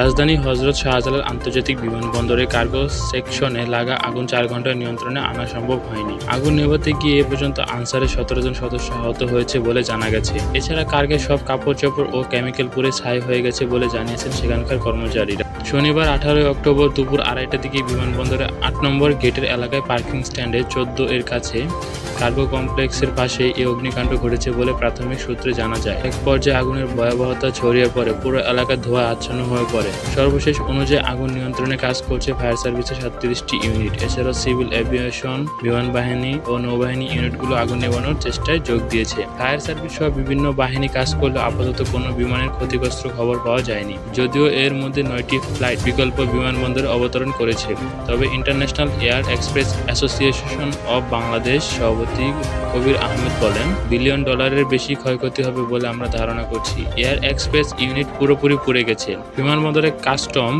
রাজধানী হজরত শাহজালাল আন্তর্জাতিক বিমানবন্দরে কার্গো সেকশনে লাগা আগুন চার ঘণ্টার নিয়ন্ত্রণে আনা সম্ভব হয়নি। আগুন নেভাতে গিয়ে এ পর্যন্ত আনসারের সতেরো জন সদস্য আহত হয়েছে বলে জানা গেছে। এছাড়া কার্গের সব কাপড় চোপড় ও কেমিক্যাল পুড়ে ছাই হয়ে গেছে বলে জানিয়েছেন সেখানকার কর্মচারীরা। শনিবার আঠারোই অক্টোবর দুপুর আড়াইটার দিকে বিমানবন্দরের আট নম্বর গেটের এলাকায় পার্কিং স্ট্যান্ডে চোদ্দ এর কাছে কার্গো কমপ্লেক্সের পাশে এই অগ্নিকাণ্ড ঘটেছে বলে প্রাথমিক সূত্রে জানা যায়। এক পর্যায়ে আগুনের ভয়াবহতা ছড়িয়ে পড়ে, পুরো এলাকা ধোঁয়া আচ্ছন্ন হয়ে পড়ে। সর্বশেষ অনুযায়ী আগুন নিয়ন্ত্রণে কাজ করছে ফায়ার সার্ভিসের সাতত্রিশটি ইউনিট। এছাড়াও সিভিল এভিয়েশন বিমান বাহিনী ও নৌবাহিনী ইউনিটগুলো আগুন নেভানোর চেষ্টায় যোগ দিয়েছে। ফায়ার সার্ভিস সহ বিভিন্ন বাহিনী কাজ করলে আপাতত কোনো বিমানের ক্ষতিগ্রস্ত খবর পাওয়া যায়নি। যদিও এর মধ্যে নয়টি ফ্লাইট বিকল্প বিমানবন্দরে অবতরণ করেছে, তবে international air express association of Bangladesh সভাপতি কবির আহমেদ বলেন, বিলিয়ন ডলারের বেশি ক্ষয়ক্ষতি হবে বলে আমরা ধারণা করছি। এয়ার এক্সপ্রেস ইউনিট পুরোপুরি পুড়ে গেছে। বিমানবন্দরে কাস্টম